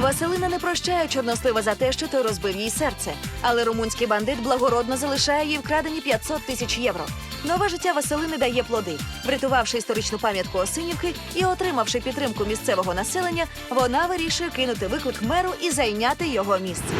Василина не прощає чорнослива за те, що той розбив їй серце. Але румунський бандит благородно залишає їй вкрадені 500 тисяч євро. Нове життя Василини дає плоди. Врятувавши історичну пам'ятку Осинівки і отримавши підтримку місцевого населення, вона вирішує кинути виклик меру і зайняти його місце.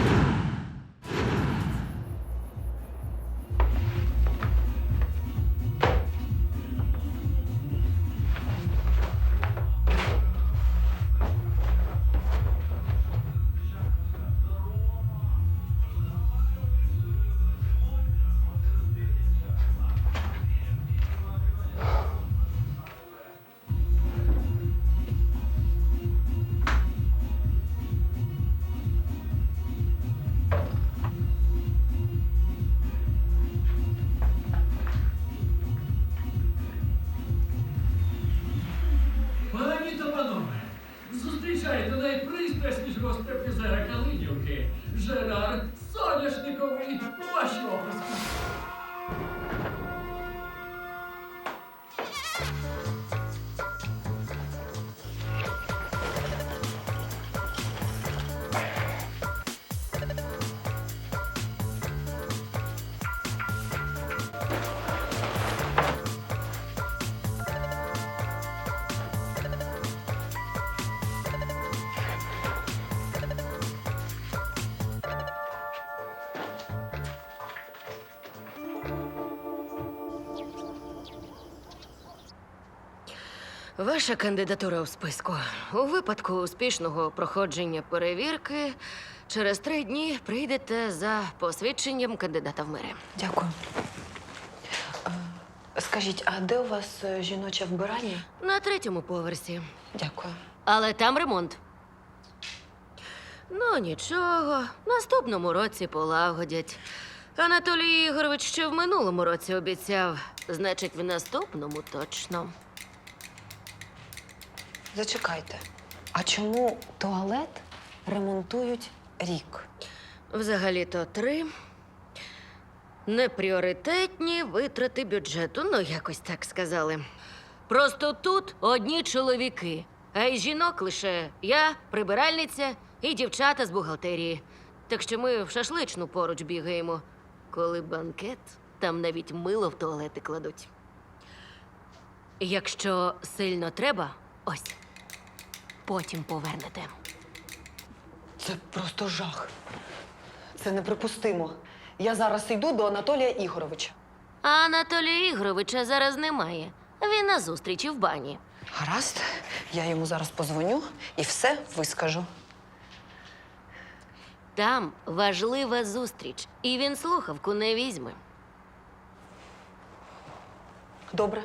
Ваша кандидатура у списку. У випадку успішного проходження перевірки через три дні прийдете за посвідченням кандидата в мери. Дякую. Е, Скажіть, а де у вас е, жіноче вбирання? На третьому поверсі. Дякую. Але там ремонт. Ну, нічого, наступному році полагодять. Анатолій Ігорович ще в минулому році обіцяв, значить, в наступному точно. Зачекайте. А чому туалет ремонтують рік? Взагалі-то три. Непріоритетні витрати бюджету, ну якось так сказали. Просто тут одні чоловіки, а й жінок лише я, прибиральниця і дівчата з бухгалтерії. Так що ми в шашличну поруч бігаємо. Коли банкет, там навіть мило в туалети кладуть. Якщо сильно треба, ось потім повернете. Це просто жах. Це неприпустимо. Я зараз йду до Анатолія Ігоровича. А Анатолія Ігоровича зараз немає. Він на зустрічі в бані. Гаразд, я йому зараз позвоню і все вискажу. Там важлива зустріч, і він слухавку не візьме. Добре.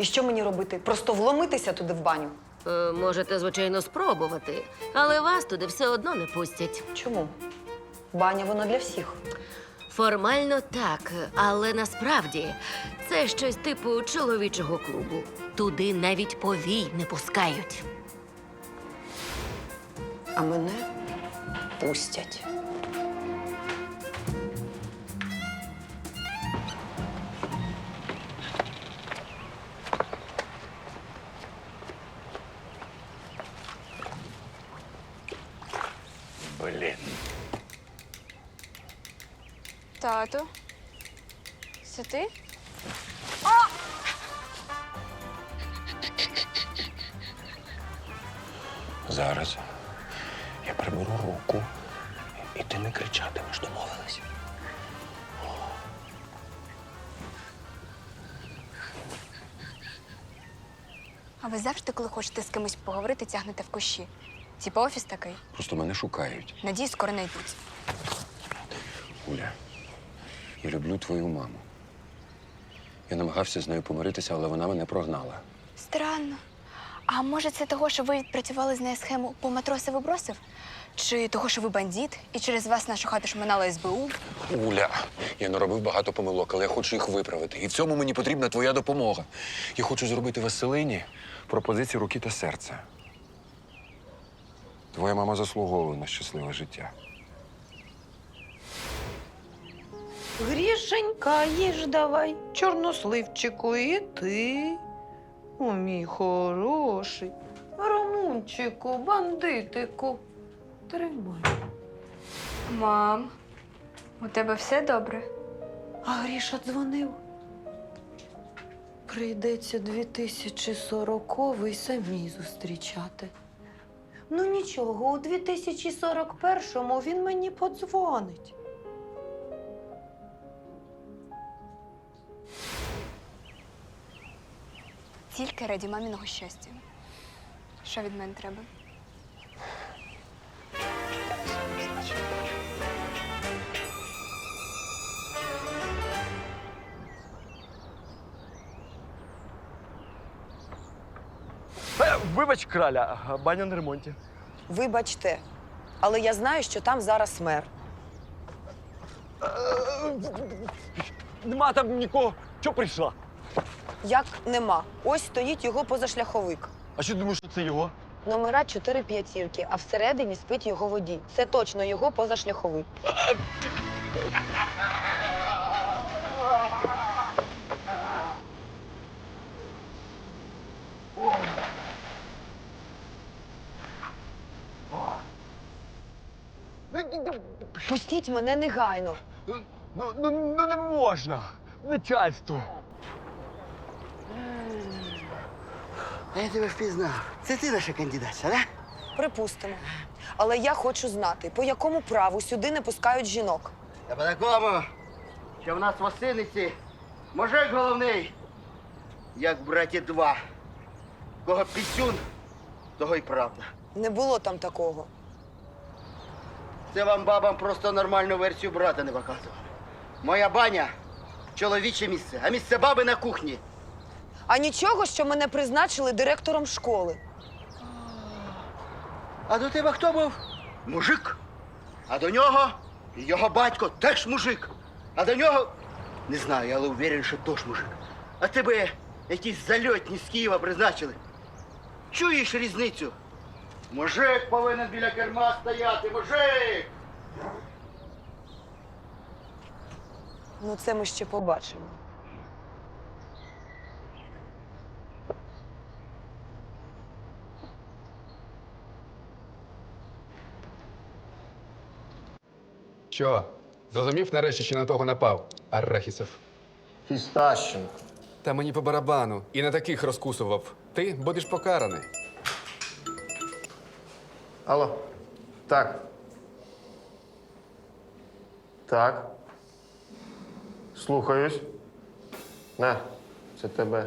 І що мені робити? Просто вломитися туди в баню? Е, можете, звичайно, спробувати, але вас туди все одно не пустять. Чому? Баня вона для всіх. Формально так, але насправді це щось типу чоловічого клубу. Туди навіть повій не пускають. А мене пустять. Блін. Тату, це ти? Зараз я приберу руку, і ти не кричатимеш, домовились. А ви завжди, коли хочете з кимось поговорити, тягнете в кущі. Типа офіс такий. Просто мене шукають. Надії, скоро знайдуть. Уля, я люблю твою маму. Я намагався з нею помиритися, але вона мене прогнала. Странно. А може, це того, що ви відпрацювали з нею схему по матроси вибросив? Чи того, що ви бандит, і через вас нашу хату шминала СБУ? Уля, я наробив багато помилок, але я хочу їх виправити. І в цьому мені потрібна твоя допомога. Я хочу зробити Василині пропозицію руки та серця. Твоя мама заслуговує на щасливе життя. Грішенька, їж давай, чорносливчику, і ти. О, мій хороший. Ромунчику, бандитику. Тримай. Мам, у тебе все добре? А Гріша дзвонив. Прийдеться 2040-й самій зустрічати. Ну нічого, у 2041-му він мені подзвонить. Тільки раді маміного щастя. Що від мене треба? Вибач, краля, баня на ремонті. Вибачте, але я знаю, що там зараз мер. Нема там нікого. Чого прийшла? Як нема. Ось стоїть його позашляховик. А що думаєш, що це його? Номера 4 п'ятірки, а всередині спить його водій. Це точно його позашляховик. Пустіть мене негайно. Ну, ну, ну не можна. Начальство. А я тебе впізнав. Це ти наша кандидатша, да? Припустимо. Але я хочу знати, по якому праву сюди не пускають жінок. Та по такому, що в нас в Осиниці мужик головний, як в браті два. Кого пісюн, того й правда. Не було там такого. Це вам бабам просто нормальну версію брата не показував. Моя баня чоловіче місце, а місце баби на кухні. А нічого, що мене призначили директором школи. А до тебе хто був? Мужик. А до нього його батько теж мужик. А до нього не знаю, але уверен, що теж мужик. А тебе якісь зальотні з Києва призначили. Чуєш різницю? Мужик повинен біля керма стояти, мужик! Ну, це ми ще побачимо. Що? Зрозумів нарешті, що на того напав? Арахісов. Фістащенко. Та мені по барабану. І на таких розкусував. Ти будеш покараний. Алло. Так. Так. Слухаюсь. На, це тебе.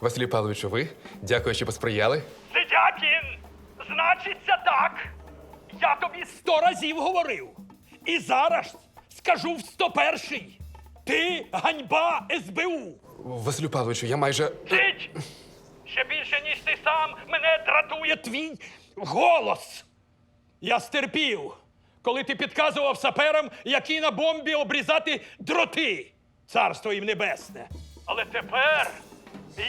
Василю Павловичу, ви? Дякую, що посприяли. Сидякін! Значиться так. Я тобі сто разів говорив. І зараз скажу в сто перший. Ти ганьба СБУ. Василю Павловичу, я майже. Жить! Ще більше, ніж ти сам, мене дратує твій голос. Я стерпів, коли ти підказував саперам, які на бомбі обрізати дроти. Царство їм небесне. Але тепер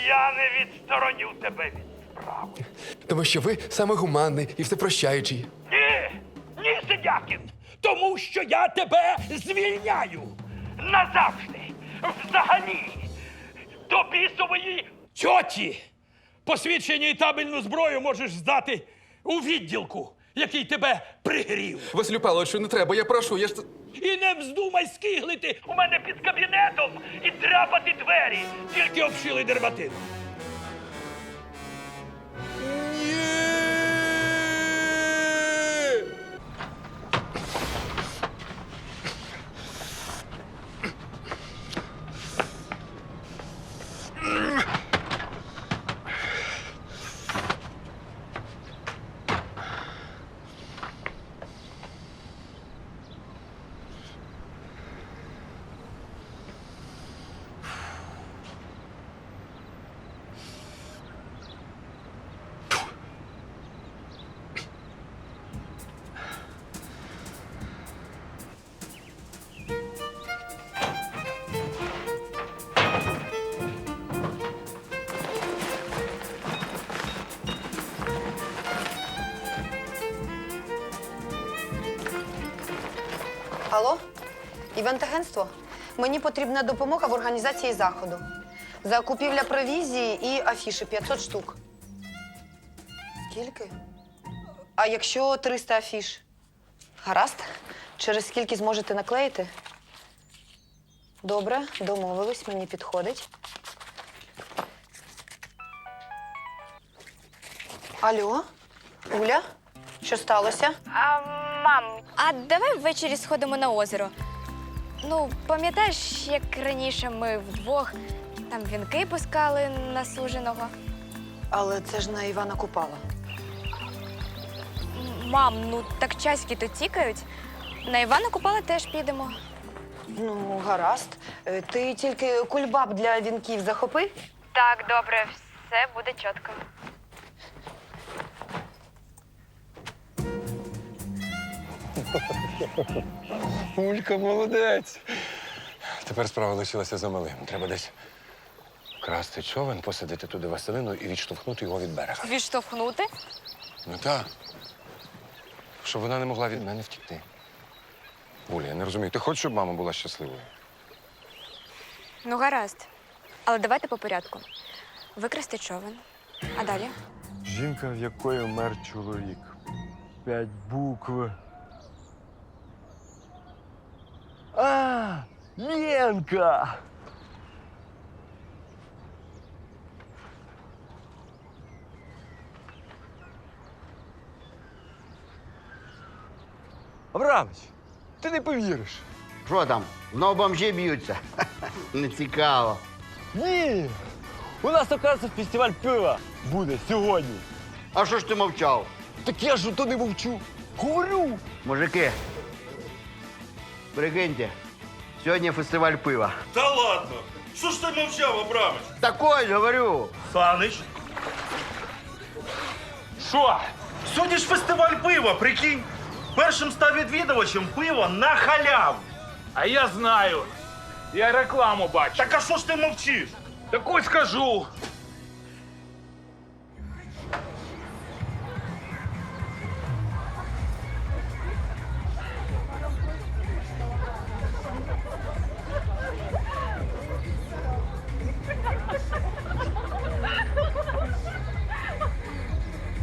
я не відстороню тебе від справи. Тому що ви саме гуманний і всепрощаючий. Ні, ні, Сидякін, тому що я тебе звільняю назавжди, взагалі, до бісової тьоті. Посвідчення і табельну зброю можеш здати у відділку, який тебе пригрів. Василю Павловичу, не треба, я прошу, я ж. І не вздумай скиглити у мене під кабінетом і драпати двері, тільки обшили дерматину. Івентагентство? Мені потрібна допомога в організації заходу. Закупівля провізії і афіши 500 штук. Скільки? А якщо 300 афіш? Гаразд? Через скільки зможете наклеїти? Добре, домовились, мені підходить. Алло, Уля, що сталося? А, мам, а давай ввечері сходимо на озеро. Ну, пам'ятаєш, як раніше ми вдвох там вінки пускали на суженого? Але це ж на Івана Купала. Мам, ну так часики то тікають. На Івана Купала теж підемо. Ну, гаразд. Е, Ти тільки кульбаб для вінків захопи? Так, добре, все буде чітко. Улька, молодець. Тепер справа лишилася за малим. Треба десь красти човен, посадити туди Василину і відштовхнути його від берега. Відштовхнути? Ну так. Щоб вона не могла від мене втікти. Уля, я не розумію, ти хочеш, щоб мама була щасливою? Ну, гаразд. Але давайте по порядку. Викрасти човен. А далі? Жінка, в якої вмер чоловік. П'ять букв. Ленка! Абрамович, ти не повіриш. Що там? Знову бомжі б'ються? Не цікаво. Ні! У нас, оказується, фестиваль пива буде сьогодні. А що ж ти мовчав? Так я ж то не мовчу. Говорю! Мужики, прикиньте, сьогодні фестиваль пива. Та ладно. Що ж ти мовчав, Абрамович? Такой, говорю. Санич. Що? Сьогодні ж фестиваль пива, прикинь. Першим став відвідувачем пиво на халяву. А я знаю. Я рекламу бачу. Так а що ж ти мовчиш? Так ось скажу.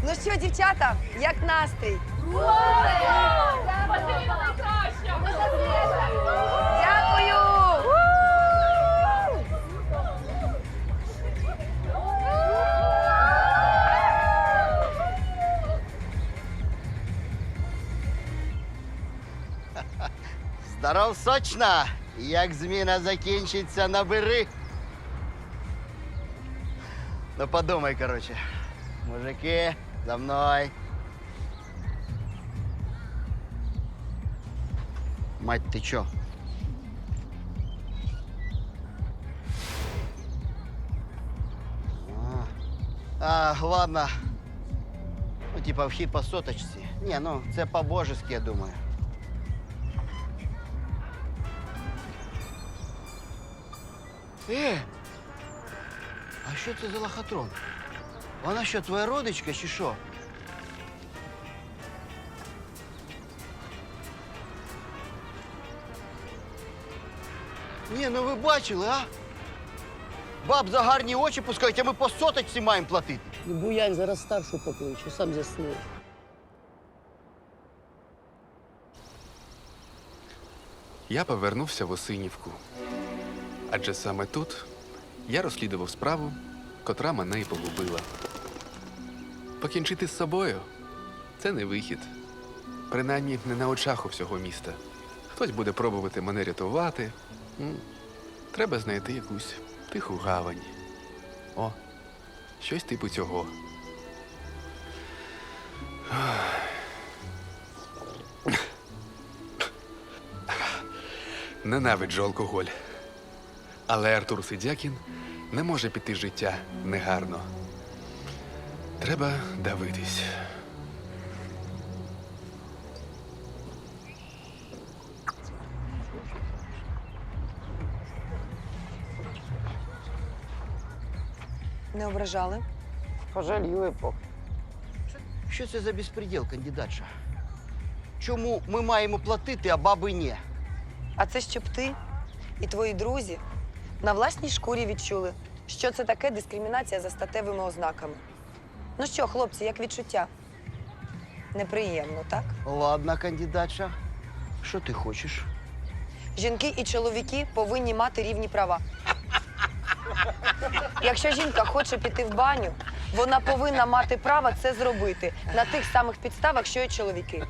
Ну що, дівчата, як настрій? Дякую! Здоров, сочна! Як зміна закінчиться, набери. Ну подумай, короче. Мужики, за мною. Мать, ти чо? А, ладно. Ну, типа, вхід по соточці. Ні, ну це по-божески, я думаю. Е! А що це за лохотрон? Вона що, твоя родичка чи що? Ні, ну ви бачили, а? Баб за гарні очі пускають, а ми по соточці маємо платити. Буянь зараз старшу покличу, сам з'яснив. Я повернувся в Осинівку. Адже саме тут я розслідував справу, котра мене і погубила. Покінчити з собою це не вихід. Принаймні не на очах у всього міста. Хтось буде пробувати мене рятувати. Треба знайти якусь тиху гавань. О, щось типу цього. Ненавиджу алкоголь. Але Артур Сидякін не може піти життя негарно. Треба давитись. Не ображали? Пожаліли б. Що це за безпреділ, кандидатша? Чому ми маємо платити, а баби ні? А це щоб ти і твої друзі на власній шкурі відчули, що це таке дискримінація за статевими ознаками. Ну що, хлопці, як відчуття? Неприємно, так? Ладно, кандидатша. Що ти хочеш? Жінки і чоловіки повинні мати рівні права. Якщо жінка хоче піти в баню, вона повинна мати право це зробити на тих самих підставах, що й чоловіки.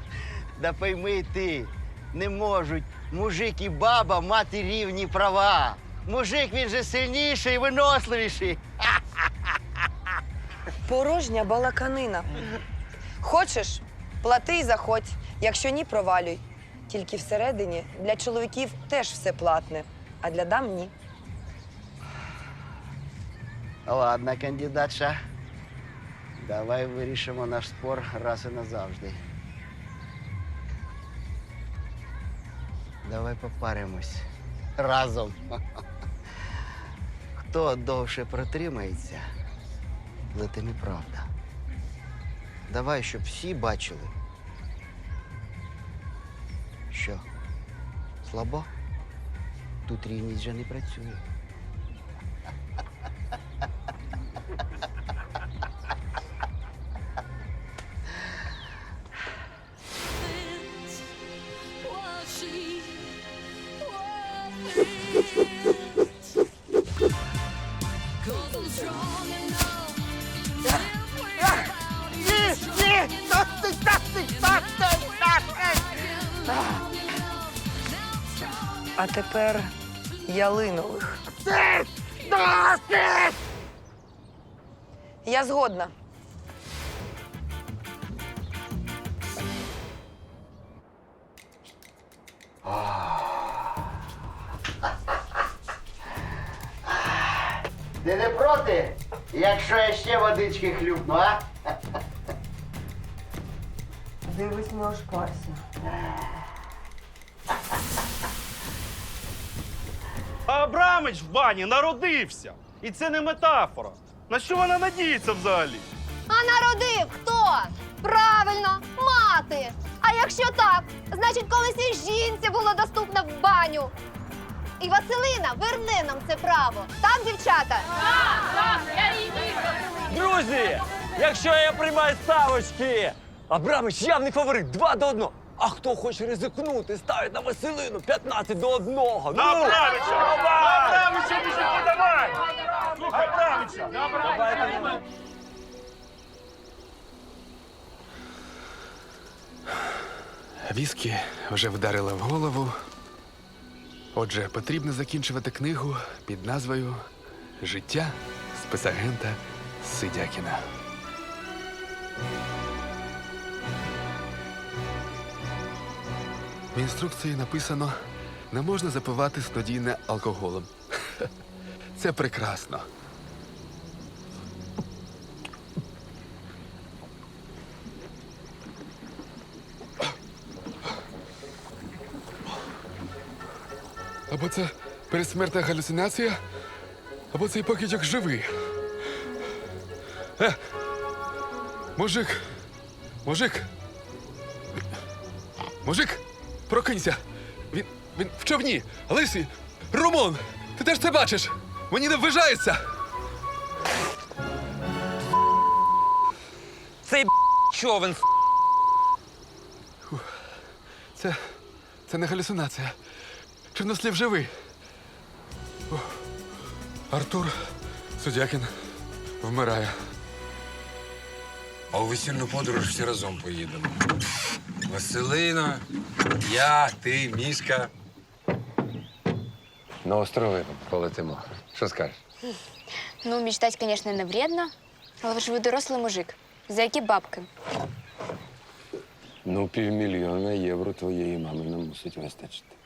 Да пойми ти, не можуть мужик і баба мати рівні права. Мужик він же сильніший і виносливіший. Порожня балаканина. Хочеш, плати і заходь. Якщо ні, провалюй. Тільки всередині для чоловіків теж все платне, а для дам ні. Ладно, кандидатша. Давай вирішимо наш спор раз і назавжди. Давай попаримось разом. Хто довше протримається, але це неправда. Давай, щоб всі бачили. Що? Слабо? Тут рівність вже не працює. А тепер ялинових. Я згодна. Ти не проти, якщо я ще водички хлюпну, а? Дивись, не ошпарся. А Абрамич в бані народився. І це не метафора. На що вона надіється взагалі? А народив хто? Правильно, мати. А якщо так, значить, колись і жінці було доступно в баню. І Василина верне нам це право. Так, дівчата? Друзі, якщо я приймаю ставочки, Абрамич явний фаворит, два до одного. А хто хоче ризикнути, ставить на Василину 15 до одного. На Абрамича! Абрамича, мужики, давай! Слухай, Абрамича! Віскі вже вдарила в голову. Отже, потрібно закінчувати книгу під назвою Життя спецагента Сидякіна. В інструкції написано: не можна запивати снодійне алкоголем. Це прекрасно. Або це передсмертна галюцинація, або цей пакетик живий. Е! Мужик! Мужик! Мужик! Прокинься! Він. він в човні! Лисий! Румун! Ти теж це бачиш! Мені не ввижається! Цей човен. Це. це не галюцинація. Чорнослів живий. Артур Судякін вмирає. А у весільну подорож всі разом поїдемо. Василина, я, ти, мішка. На острови полетимо. Що скажеш? Ну, мечтать, конечно, не вредно, але ж ви дорослий мужик. За які бабки? Ну, півмільйона євро твоєї мами нам мусить вистачити.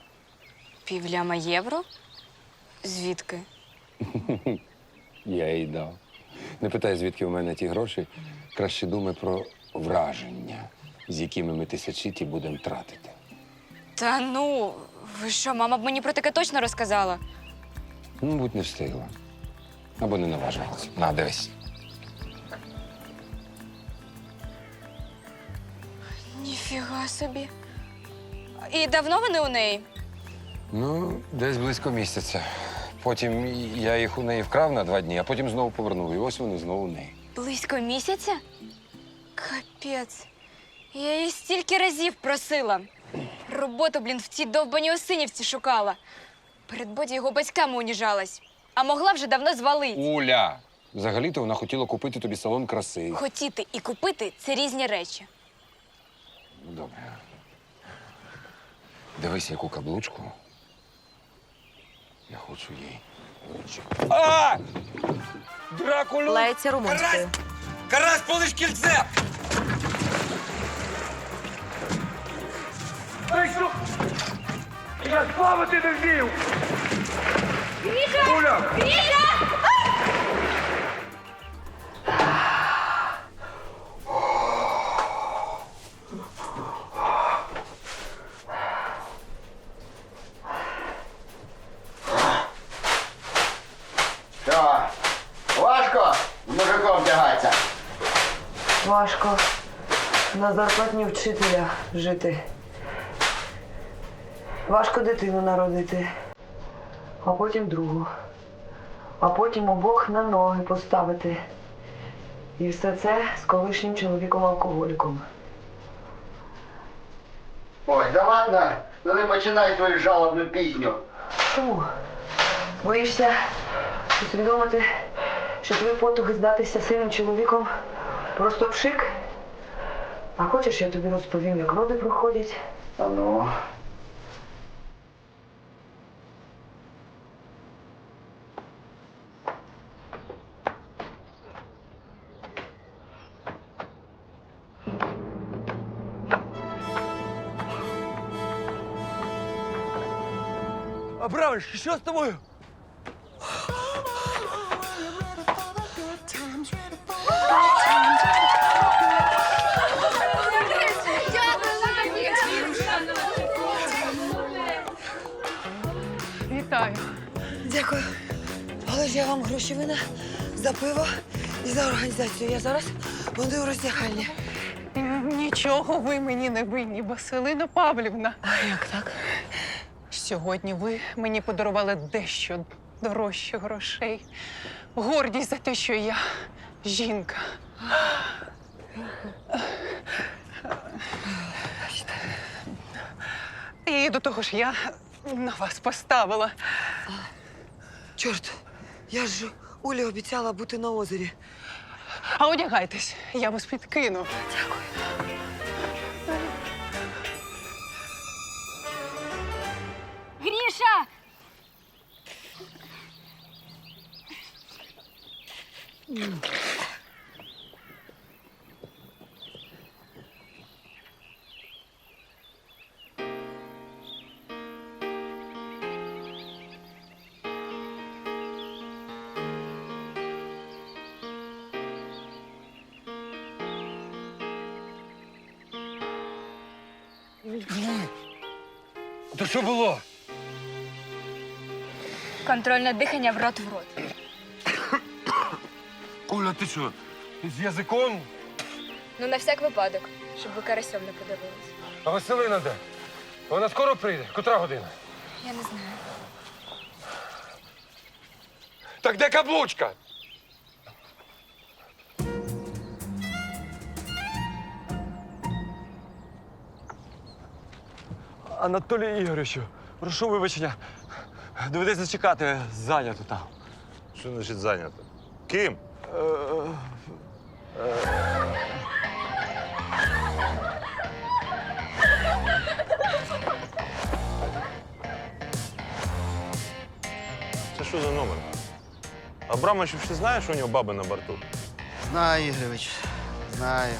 Півляма євро? Звідки? Я їй дав. Не питай, звідки в мене ті гроші. Краще думай про враження, з якими ми тисячіті будемо тратити. Та ну, ви що, мама б мені про таке точно розказала? Ну, будь не встигла. Або не наважилася. На, дивись. Ніфіга собі. І давно вони у неї? Ну, десь близько місяця. Потім я їх у неї вкрав на два дні, а потім знову повернув. І ось вони знову у неї. Близько місяця? Капець. Я її стільки разів просила. Роботу, блін, в цій довбаній осинівці шукала. Перед боді його батьками уніжалась. А могла вже давно звалити. Уля! Взагалі-то вона хотіла купити тобі салон краси. Хотіти і купити це різні речі. Добре. Дивись, яку каблучку. Я хочу їй. А! Дракулю! Лається румунською. Карась, полиш кільце! Я славити не вмів! Що? Вчителя жити. Важко дитину народити, а потім другу. А потім обох на ноги поставити. І все це з колишнім чоловіком-алкоголіком. Ой, да ладно, ну не починай свою жалобну пісню. Чому? Боїшся усвідомити, що твої потуги здатися сильним чоловіком просто пшик? А хочеш, я тобі розповім, як роди проходять? А ну. Абрамович, що з тобою? Я за пиво і за організацію. Я зараз буду у роздягальні. Нічого ви мені не винні, Василина Павлівна. А як так? Сьогодні ви мені подарували дещо дорожче грошей. Гордість за те, що я жінка. І до того ж я на вас поставила. Чорт, я ж Улі обіцяла бути на озері. А одягайтесь, я вас підкину. Гріша! То що було? Контрольне дихання в рот в рот. Уля, ти що? З язиком? Ну, на всяк випадок, щоб ви карасьом не подивились. А Василина де? Вона скоро прийде. Котра година? Я не знаю. Так де каблучка? Анатолій Ігоровичу, прошу вибачення. Доведеться чекати, зайнято там. Що значить зайнято? Ким? Це що за номер? Абрамович, ти знаєш, що у нього баби на борту? Знаю, Ігорович, знаю.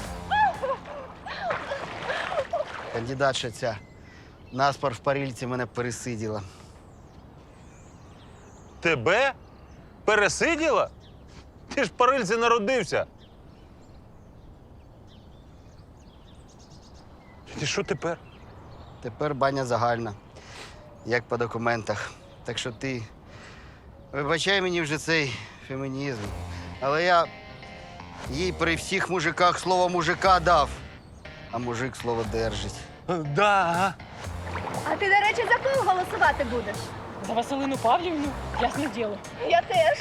Кандидатша ця наспор в парильці мене пересиділа. Тебе? Пересиділа? Ти ж в парильці народився. І що тепер? Тепер баня загальна, як по документах. Так що ти вибачай мені вже цей фемінізм. Але я їй при всіх мужиках слово мужика дав, а мужик слово держить. Да, ти, до речі, за кого голосувати будеш? За Василину Павлівну ясне діло. Я теж.